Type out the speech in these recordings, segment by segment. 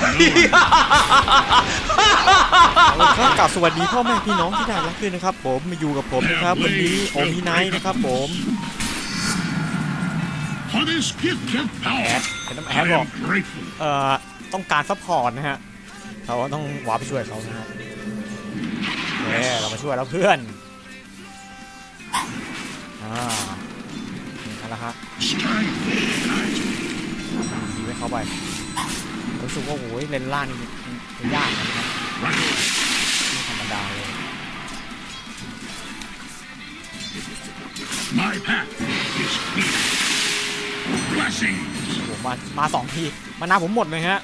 เอาละครับกล่าวสวัสดีพ่อแม่พี่น้องที่น่ารักขึ้นนะครับ ผมมาอยู่กับผมนะครับ วันนี้โอมิไนท์นะครับ ผม For this gift of แอ power, ดเป็นน้ำแอ I ดบอก am grateful. เอ่อต้องการซัพพอร์ตนะฮะเราก็ต้องวาร์ปไปช่วยเขานะฮะเย้เรามาช่วยแล้วเพื่อนอ่านี่กันละฮะ Strength guides me. ดีไว้เข้าไป รู้สึกว่าโอ้ยเลนล่างนี่มันยากนะครับ Right. ไม่ธรรมดาเลย My path is clear. Blessings. ผมมามาสองทีมานาผมหมดเลยฮะ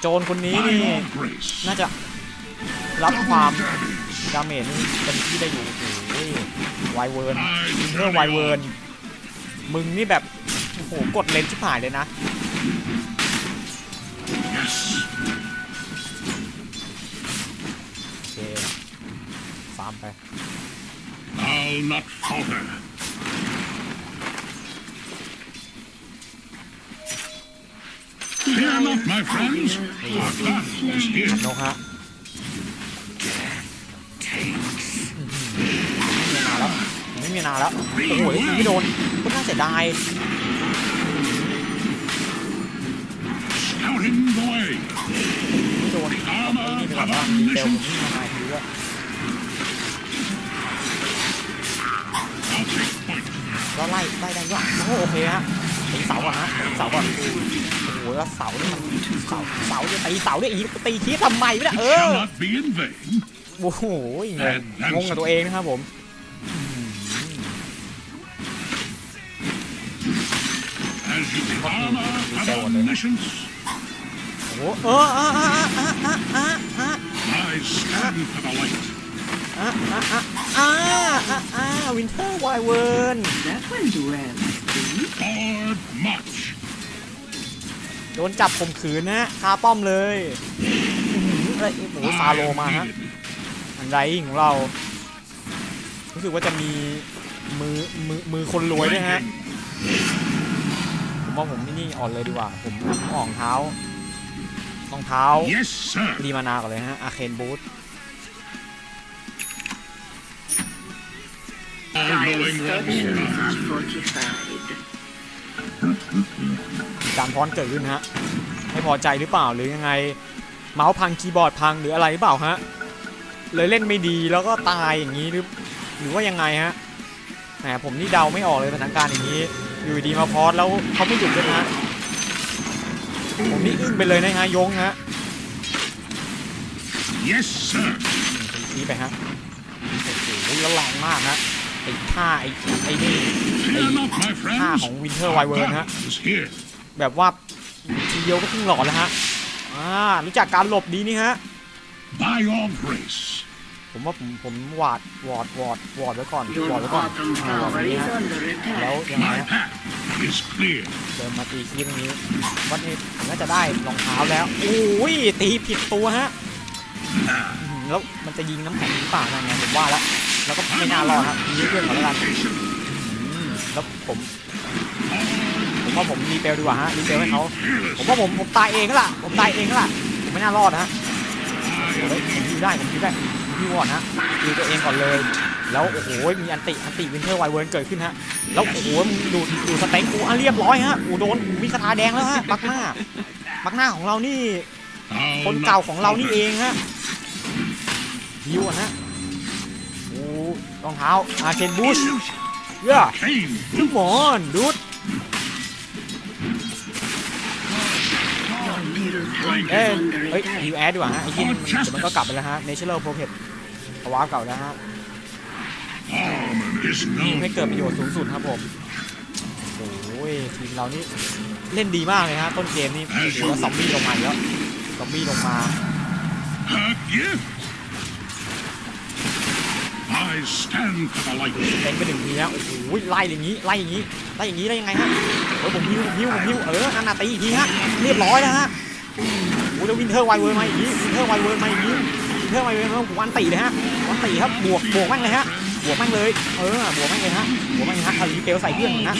โจรคนนี้ By นี่ your grace. น่าจะรับความ Double damage. ดาเมจนี่เป็นที่ได้อยู่โอ้โหไวเวิร์น I เรื่อง carry ไวเวิร์น on. มึงนี่แบบโอ้โหกดเลนชิบหายเลยนะ Yes. โอเคฟาร์มไป I'll not falter. Fear not, my friends. Our path is here. นกฮะไม่มีนาแล้วไม่มีนาแล้วโอ้โหไม่โดนก็น่าเสียดาย ไอ้นี่ไปก่อนว่ามีเตลผมนี่มาทีด้วย I'll take point. ก็ไล่ไล่ได้ด้วยโอ้โหโอเคฮะตีเสาก่อนฮะตีเสาก่อนโอ้โหแล้วเสานี่มันเสาเสาจะตีเสาเนี่ยอีตีทีทำไมวะเนี่ย It เออ shall not be in vain. โอ้โหงงงงกับตัวเองนะครับผม As you armor of omniscience, โอ้โหเอออะอะอะอะอะอ่ะ I stand for the light. อะอะอะอะอะอะวินเทอร์ไวเวิร์น That went well. Forward march. โดนจับข่มขืนนะฮะคาป้อมเลยอื้อหือเอ้ยโอ้โหซา I โล am มาฮะ needed. อันไรของเรา รู้สึกว่าจะมีมือมือมือคนรวยด้วยฮะผมว่าผมนี่นี่อ่อนเลยดีกว่า ผมอ่องเท้า รองเท้า Yes, sir. รีมานาก่อนเลยฮะอาเคนบูท All-knowing one Stability fortified. การพรเกิดขึ้นฮะ ไม่พอใจหรือเปล่าหรือยังไง เมาส์พังคีย์บอร์ดพังหรืออะไรหรือเปล่าฮะ เลยเล่นไม่ดีแล้วก็ตายอย่างนี้หรือหรือว่ายังไงฮะแหมผมนี่เดาไม่ออกเลยสถานการณ์อย่างนี้ อยู่ดีมาพอสแล้วเขาไม่หยุดด้วยนะฮะ ผมนี่อึ้งไปเลยนะฮะยงฮะ Yes, sir. นี่ไปฮะโอ้โหแล้วแรงมากฮะไอ้ท่าไอ้ไอ้นี่ Fear not, my ท่า friends. ของวินเทอร์ Our ไวเวิร์นฮะ path is here. แบบว่าทีเดียวก็ครึ่งหลอดแล้วฮะอ่ารู้จักการหลบดีนี่ฮะ By your grace. ผมว่าผมผมวาดวอดวอดวอดไว้ก่อน Your วอดไว้ก่อน bottom อ่าวอด tower นี้ is ฮะ under แล้ว attack. ยังไง My ฮะ path is clear. เดินมาตีคีตรงนี้วันนี้ผมน่าจะได้รองเท้าแล้วโอ้ยตีผิดตัวฮะอื้อหือแล้วมันจะยิงน้ำแข็งหรือเปล่านั่นไงผมว่าแล้วแล้วก็ไม่น่ารอดครับยิงเพื่อนก่อนแล้วกัน Patient. อืมแล้วผมผมว่าผมรีเปลดีกว่าฮะรีเปลให้เขาผมว่าผมผมตายเองก็ล่ะผมตายเองก็ล่ะผมไม่น่ารอดนะฮะเฮ้ยผมยิวได้ผมยิวได้ ผมยิวก่อนฮะยิวตัวเองก่อนเลย แล้วโอ้โหมีอันติอันติวินเทอร์ไวเวิร์นเกิดขึ้นฮะแล้วโอ้โหดูดูสเต็กกูอะเรียบร้อยฮะโอ้โดนมีคาถาแดงแล้วฮะบักหน้าบักหน้าของเรานี่ คนเก่าของเรานี่เองฮะยิวอะฮะโอ้รองเท้าอาเคนบูชเย้ Came. ทุกมอนดูด เอ้ยเฮ้ย attack. ยิวแอดดีกว่าฮะไอ้ยินเดี๋ยวมันก็กลับไปแล้วฮะเนเชอรัลโปรเพทภาวะเก่าแล้วฮะยิงให้เกิดประโยชน์สูงสุดครับผมโอ้ยทีมเรานี่เล่นดีมากเลยฮะต้นเกมนี่โอ้โหแล้วซอมบี้ลงมาแล้วซอมบี้ลงมาเต็งไปหนึ่งทีนะโอ้โหไล่อย่างนี้ไล่อย่างนี้ไล่อย่างนี้ได้ยังไงฮะเออผมฮิวผมฮิวผมฮิวเออนั่นน่ะตีอีกทีฮะเรียบร้อยแล้วฮะ โอ้โหแล้ววินเทอร์ไวเวิร์มาอีกทีวินเทอร์ไวเวิร์มาอีกทีวินเทอร์ไวเวิร์มาผมวันตีเลยฮะวันตีครับบวกบวกแม่งเลยฮะบวกแม่งเลยเออบวกแม่งเลยฮะบวกแม่งเลยฮะเอารีเปลใส่เพื่อนนะ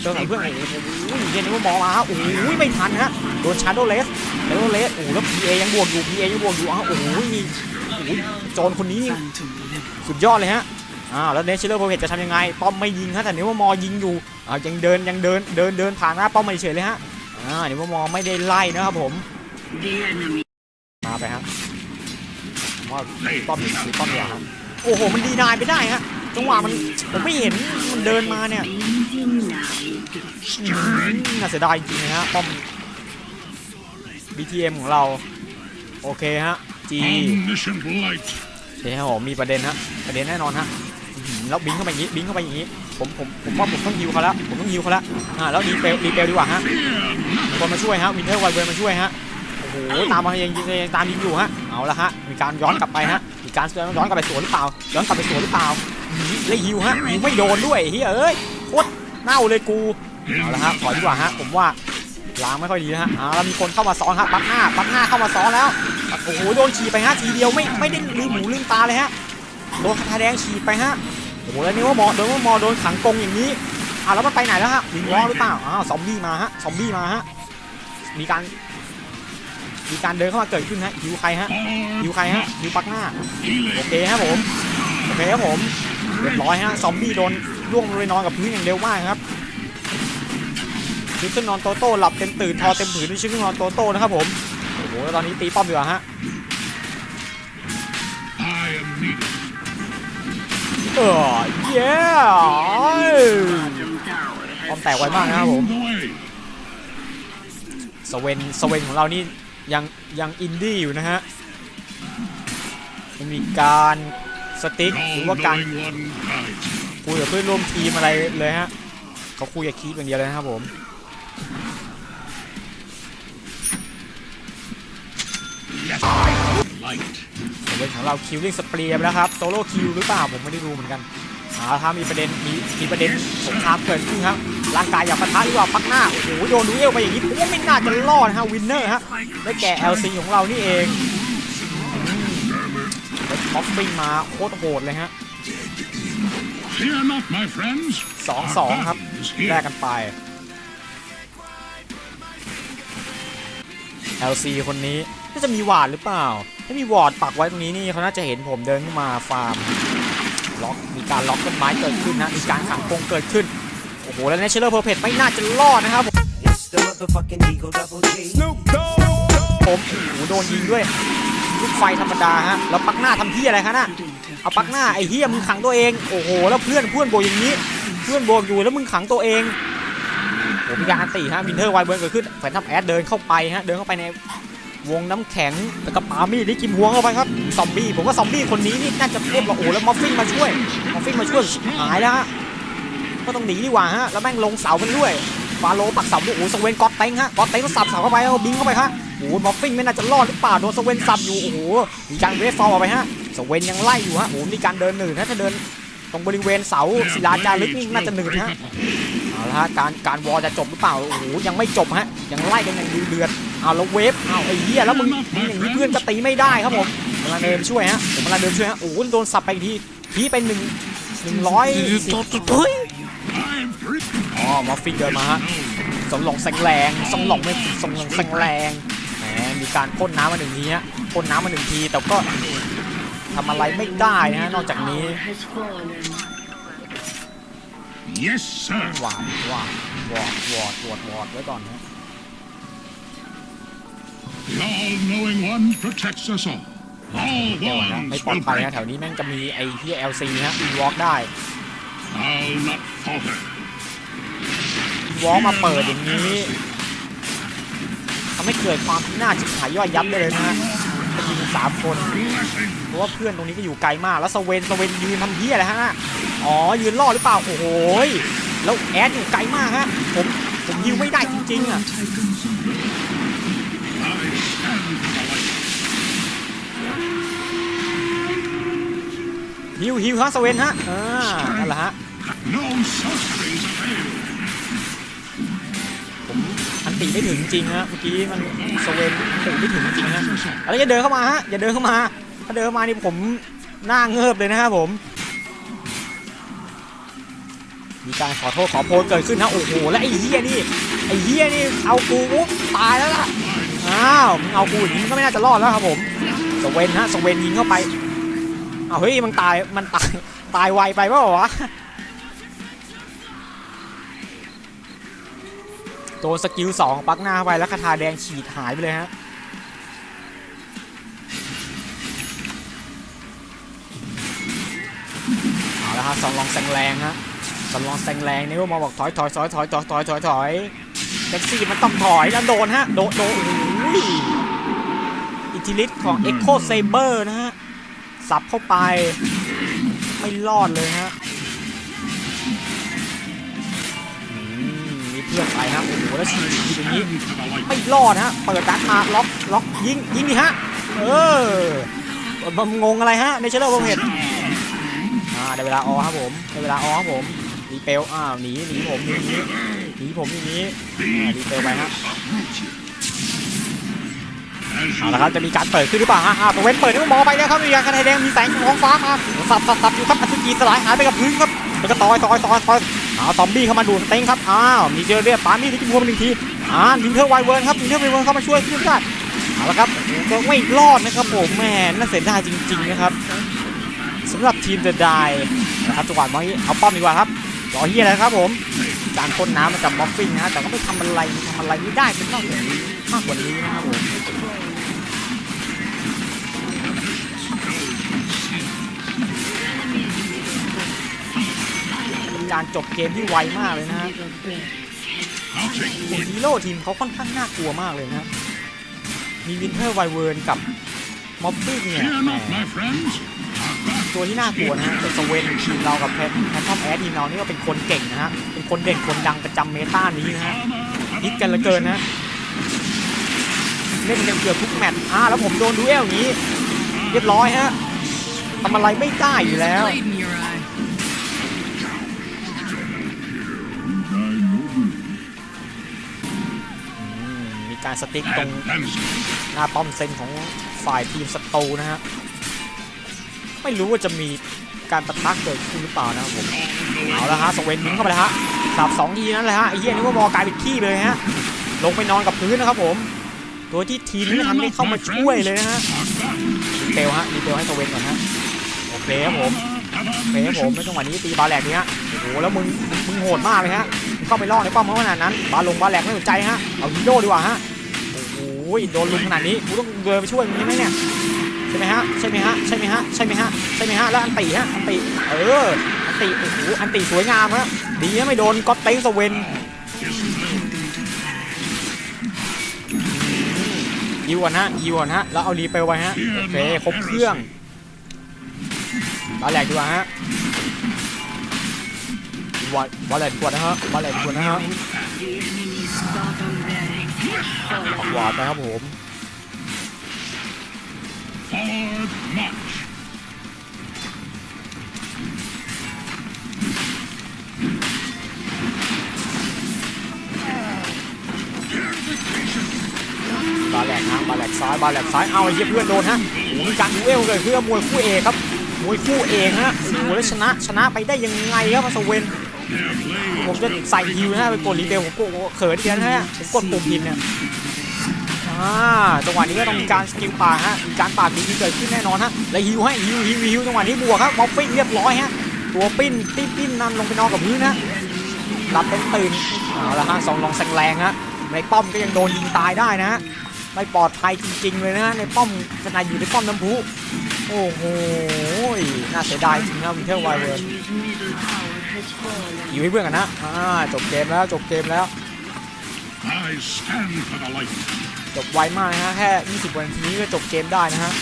เปลใส่เพื่อนโอ้โหเรียนรู้มอมาฮะโอ้โหไม่ทันฮะโดนชาร์โดเลสแล้วเลสโอ้แล้วพีเอยังบวกอยู่พีเอยังบวกอยู่อ้าวโอ้โหนี่โอ้โหโจรคนนี้สุดยอดเลยฮะอ้าวแล้วเนเชอร์โพเกตจะทำยังไงป้อมไม่ยิงฮะแต่เนวมอยิงอยู่อ้าวยังเดินยังเดินเดินเดินผ่านหน้าป้อมมาเฉยเลยฮะอ่าเนวมอไม่ได้ไล่นะครับผม มาไปฮะผมว่าป้อมดีคือป้อมเดียวครับโอ้โห มันดีนายไปได้ฮะจังหวะมันผมไม่เห็นมันเดินมาเนี่ย being denied. น่าเสียดายจริงๆนะฮะป้อม BTM ของเรา โอเคฮะ G Omniscient light. เดี๋ยวครับผมมีประเด็นฮะประเด็นแน่นอนฮะอื้อหือแล้วบิงเข้าไปอย่างนี้บิงเข้าไปอย่างนี้ ผมผมผมว่าผมต้องฮิวเขาแล้วผมต้องฮิวเขาแล้วอ่าแล้วรีเปลรีเปลดีกว่าฮะ Fear มีคนมาช่วยฮะวินเทอร์ไวเบิร์มาช่วยฮะโอ้ โหตามมายังยังยังตามยิงอยู่ฮะเอาละฮะมีการย้อนกลับไปฮะมีการย้อนกลับไปสวนหรือเปล่า ย้อนกลับไปสวนหรือเปล่าอื้อหือแล้วฮิวฮะฮิวไม่โดนด้วยเฮ้ยเอ้ยโคตรเน่าเลยกูเอาละฮะถอยดีกว่าฮะผมว่าล้างไม่ค่อยดีนะฮะอ่าแล้วมีคนเข้ามาซ้อนฮะปักหน้าปักหน้าเข้ามาซ้อนแล้วโอ้โหโดนฉีดไปฮะทีเดียวไม่ไม่ได้ลืมหูลืมตาเลยฮะโดนคาถาแดงฉีดไปฮะโอ้โหแล้วนี่ว่ามอโดนว่ามอโดนขังกงอย่างนี้อ่าแล้วมันไปไหนแล้วฮะวิงวอหรือเปล่าอ้าวซอมบี้มาฮะซอมบี้มาฮะมีการ มีการเดินเข้ามาเกิดขึ้นฮะฮิวใครฮะ or ฮิวใครฮะฮิวปักหน้าโอ healing. เคครับผมโอเคครับผมเรียบร้อยฮะซอมบี้โดนล่วงลงไปนอนกับพื้นอย่างเร็วมากครับชื่อขึ้นนอนโตโต้หลับเต็มตื่นทอเต็มผืนด้วยชื่อขึ้นนอนโตโต้นะครับผมโอ้โหแล้วตอนนี้ตีป้อมดีกว่าฮะ I am needed. เออเย้ Bottom tower ป้อม has แตกไวมากนะครับผม Find the way. สเวนสเวนของเรานี่ ยังยังอินดี้อยู่นะฮะยังมีการสติ๊กหรือว่าการ All-knowing one guides. คุยกับเพื่อนร่วมทีมอะไรเลยฮะเขาคุยกับคีปอย่างเดียวเลยนะครับผม Light. เล่นของเราคิวลิงสเปรียไปแล้วครับโซโล่คิวหรือเปล่าผมไม่ได้รู้เหมือนกันอ่าถ้ามีประเด็นมีมีประเด็นสงครามเกิดขึ้นครับ ร่างกายอยากปะทะดีกว่าปักหน้า โอ้โหโดนดูเอลไปอย่างนี้ผมว่าไม่น่าจะรอดฮะวินเนอร์ฮะได้แก่ LC ของเรานี่เองแล้วท็อปปิ้งมาโคตรโหดเลยฮะ Fear not, my friends. สอง Our สองครับ battle is แล here. กกันไป LC คนนี้น่าจะมีวอร์ดหรือเปล่า ถ้ามีวอร์ดปักไว้ตรงนี้นี่เขาน่าจะเห็นผมเดินขึ้นมาฟาร์มล็อกมีการล็อกต้นไม้เกิดขึ้นนะมีการขังกรงเกิดขึ้นโอ้โหแล้วเนเชอร์เพอร์เพไม่น่าจะรอดนะครับผมผมโอ้โหโดนยิงด้วยลูกไฟธรรมดาฮะแล้วปักหน้าทำที่อะไรคะน่ะเอาปักหน้าไอ้เฮียมึงขังตัวเองโอ้โหแล้วเพื่อนเพื่อนโบอย่างนี้ เพื่อนโบอยู่แล้วมึงขังตัวเองโอ้มีการอันตีฮะวินเทอร์ไวเบิร์นเกิดขึ้นแฟนทับแอดเดินเข้าไปฮะเดินเข้าไปในวงน้ำแข็งแล้วก็ปามีดได้กิมหัวเข้าไปครับซอมบี้ผมว่าซอมบี้คนนี้นี่น่าจะเทพกว่าโอ้แล้วมอฟฟินมาช่วยมอฟฟินมาช่วยหายแล้วฮะ ก็ต้องหนีดีกว่าฮะแล้วแม่งลงเสามันด้วยฟาโลปักเสาด้วยโอ้โหสเวนก๊อตเต็งฮะก๊อตเต็งก็สับเสาเข้าไปแล้วบิงเข้าไปฮะโอ้โหมอฟฟินไม่น่าจะรอดหรือเปล่าโดนสเวนสับอยู่โอ้โหมีการเวฟฟอลออกไปฮะสเวนยังไล่อยู่ฮะโอ้โหมีการเดินหนืดนะถ้าเดินตรงบริเวณเสาศิลาจารึกนี่น่าจะหนืดฮะเอาละฮะการการวอลจะจบหรือเปล่าโอ้โหยังไม่จบฮะยังไล่กันอย่างดุเดือดเอาแล้วเวฟเอาไอ้เหี้ยแล้วมึงอย่างนี้เพื่อนก็ตีไม่ได้ครับผมกำลังเดินช่วยฮะผมกำลังเดินช่วยฮะโอ้โหโดนสับไปอีกทีทีไปหนึ่งหนึ่งร้อยสิบ อ๋อมอฟฟินเดินมาฮะสมหลงแสงแรงสมหลงไม่สมหลงแสงแรงแหมมีการพ่นน้ำมาหนึ่งทีฮะพ่นน้ำมาหนึ่งทีแต่ก็ทำอะไรไม่ได้นะฮะนอกจากนี้ tower has fallen. Yes, sir. หวานหวานวอดวอดวอดวอดไว้ก่อนฮะ The all-knowing one protects us all. All เดี๋ยวนะไม่ walls ปลอด will ภัย break. นะแถวนี้แม่งจะมีไอ้ที่ LC ฮะอีวอล์กได้ I'll not falter. วอล์กมาเปิดอย่างนี้ทำให้เกิดความน่าจิบหายย่อยยับได้เลยนะฮะยิงสามคนเพราะว่าเพื่อนตรงนี้ก็อยู่ไกลมาก แล้วสเวนสเวนยืนทำเพี้ยอะไรฮะอ๋อยืนรอหรือเปล่าโอ้โหแล้วแอดอยู่ไกลมากฮะผมผมยิวไม่ได้จริงๆอะฮิวฮิวฮะสเวนฮะอ่านั่นแหละฮะ ติไม่ถึงจริงฮะเมื่อกี้มันสเวนติไม่ถึงจริงฮะแล้วอย่าเดินเข้ามาฮะอย่าเดินเข้ามา ถ้าเดินเข้ามานี่ผมหน้าเงิบเลยนะฮะผม มีการขอโทษขอโพยเกิดขึ้นนะโอ้โหแล้วไอ้เฮียนี่ไอ้เฮียนี่เอากูปุ๊บตายแล้วล่ะอ้าวมึงเอากูอย่างนี้มันก็ไม่น่าจะรอดแล้วครับผมสเวนฮะสเวนยิงเข้าไปเอาเฮ้ยมันตายมันตายตายไวไปเปล่าวะ ดนสกิลสองปักหน้าเข้าไปแล้วคาถาแดงฉีดหายไปเลยฮะเอาละฮะสองลองแซงแรงฮะสองลองแซงแรงนี่ว่ามาบอกถอยถอยถอยถอยถอยถอยถอยถอยแท็กซี่มันต้องถอยแล้วโดนฮะโดนโดนอ้ยอิทธิฤทธิ์ของ Echo Saber นะฮะสับเข้าไปไม่รอดเลยฮะ ไปฮะโอ้โหแล้วฉีดฉีดอย่างนี้ไม่รอดฮะเปิดดักมาล็อกล็อกยิงยิงดิฮะเออมันงงอะไรฮะในเชลลอร์ผมเห็นอ่าได้เวลาออครับผมได้เวลาออครับผมรีเปลอ้าวหนีหนีผมหนีหนีหนีผมอย่างนี้อ่ารีเปลไปฮะเอาละครับจะมีการเปิดขึ้นหรือเปล่าฮะอ่าตัวเวนเปิดให้มันมองไปนะครับมีการกระไทยแดงมีแสงของฟ้ามาสับสับสับอยู่ครับอัศจีสลายหายไปกับพื้นครับแล้วก็ต่อยต่อยต่อยต่อย เอาซอมบี้เข้ามาดูสเต็งครับอ้าวมีเจอเรียบปามีที่กินหัวหนึ่งทีอ่าวินเทอร์ไวเวิร์นครับวินเทอร์ไวเวิร์นเข้ามาช่วยขึ้นได้เอาละครับก็ไม่รอดนะครับผมแหมน่าเสียดายจริงๆนะครับสำหรับทีมเดอะไดนะครับจังหวะนี้เอาป้อมดีกว่าครับรอเฮียอะครับผมการพ่นน้ำมาจากบ็อกฟิ้งนะแต่ก็ไม่ทำอะไรทำอะไรไม่ได้เป็นนอกจากนี้มากกว่านี้นะครับผม การจบเกมที่ไวมากเลยนะฮะ I'll take ฮีโร่ทีมเขาค่อนข้างน่ากลัวมากเลยนะฮะมีวินเทอร์ไวเวิร์นกับม็อบบี้เนี่ย Fear แหม not, my friends. Our back ตัวที่น่ากลัวนะฮะแต่สเวนทีมเรากับแพทแพททอมแอดทีมเรานี่ก็เป็นคนเก่งนะฮะ เป็นคนเด่นคนดังประจำเมตานี้นะฮะ armor ฮิตกันเหลือเกินนะเล่นกันเกือบทุกแมตช์อ่าแล้วผมโดนดูเอลอย่างนี้ เรียบร้อยฮะทำอะไรไม่ได้อยู่แล้ว การสติ๊กตรงหน้าป้อมเซนของฝ่ายทีมศัตรูนะฮะ ไม่รู้ว่าจะมีการประทักเกิดขึ้นหรือเปล่านะครับผม เอาละฮะสเวนยิงเข้าไปเลยฮะสับสองทีนั่นแหละฮะไอ้เหี้ยนึกว่ามอกลายเป็นขี้เลยฮะ ลงไปนอนกับพื้นนะครับผมโดยที่ทีมไม่ทันได้เข้ามาช่วยเลยนะฮะเปลฮะรีเปลให้สเวนก่อนฮะโอเคครับผมโอเคครับผมในจังหวะนี้ตีบาแหลกนี้ฮะโอ้โหแล้วมึงมึงโหดมากเลยฮะเข้าไปล่อในป้อมเขาขนาดนั้นบาลงบาแหลกไม่สนใจฮะเอาฮีโร่ดีกว่าฮะ อ้โหโดนลุมขนาดนี้กูต้องเดินไปช่วยมึงใช่ไหมเนี่ยใช่ไหมฮะใช่ไหมฮะใช่ไหมฮะใช่ไหมฮะใช่ไหมฮะแล้วอันติฮะอันติเอออันติโอ้โหอันติสวยงามฮะดีนะไม่โดนก็อตเต็งสเวนยิวก่อนฮะยิวก่อนฮะแล้วเอารีไปไว้ฮะโอเคครบเครื่องบาแหลกดีกว่าฮะวาบาแหลกดีกว่านะฮะบาแหลกดีกว่านะฮะ วาดไปครับผมบาแหลกฮะบาแหลกซ้ายบาแหลกซ้ายเอาไอ้เหี้ยเพื่อนโดนฮะโอ้โหมีการดูเอลเลยเพื่อมวยคู่เอกครับมวยคู่เอกฮะโอ้โหแล้วชนะชนะไปได้ยังไงครับมาสเวน ผมจะใส่ฮิวนะฮะไปกดรีเบลผมกดเขินเดียนะฮะผมกดปุ่มผิดเนี่ยอ่าจังหวะนี้ก็ต้องมีการสกิลป่าฮะมีการปาดดีเกิดขึ้นแน่นอนฮะแล้วฮิวให้ฮิวฮิวฮิวจังหวะนี้บวกครับมอฟปิ้งเรียบร้อยฮะตัวปิ้นปิ้นปิ้นนั่นลงไปนอนกับพื้นนะหลับเป็นตื่นเอาละฮะสองลองแซงแรงฮะในป้อมก็ยังโดนยิงตายได้นะฮะไม่ปลอดภัยจริง ๆ เลยนะฮะในป้อมขนาดอยู่ในป้อมน้ำพุโอ้โหน่าเสียดายจริงนะวินเทอร์ไวเวิร์ Enemy's middle tower has fallen. อยู่ให้เพื่อนกันนะอ่าจบเกมแล้วจบเกมแล้ว I stand for the light. จบไวมากนะฮะแค่ 20กว่านาทีนี้ก็จบเกมได้นะฮะ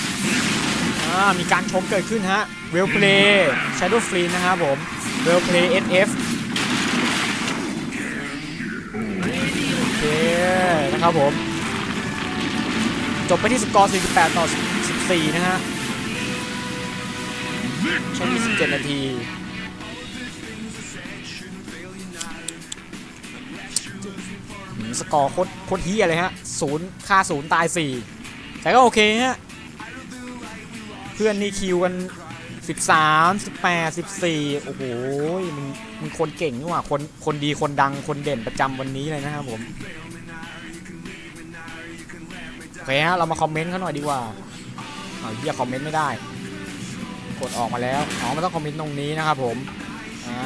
อ่ามีการชมเกิดขึ้นฮะเวลเพลย์ Shadow f l e e นะครับผมเวลเพลย์ SF โอเคนะครับผม จบไปที่สกอร์ 48 ต่อ 14 นะฮะใช้27 นาที สกอร์โคตรโคตรเฮียเลยฮะศูนย์ค่าศูนย์ตายสี่แต่ก็โอเคฮะเพื่อนนี่คิวกัน13 18 14โอ้โหมึงมึงคนเก่งนี่หว่าคนคนดีคนดังคนเด่นประจำวันนี้เลยนะครับผมเคฮะเรามาคอมเมนต์เขาหน่อยดีกว่าเอาเฮียคอมเมนต์ไม่ได้ กดออกมาแล้วอ๋อมันต้องคอมเมนต์ตรงนี้นะครับผมอ่า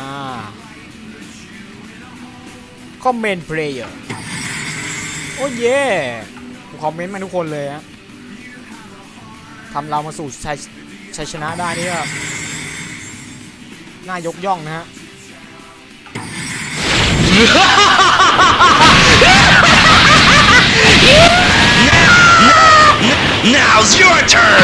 คอ โอ้เย่คอมเมนต์มาทุกคนเลยฮะทำเรามาสู่ชัยชัยชนะได้นี่ก็น่ายกย่องนะฮะ Now's your turn!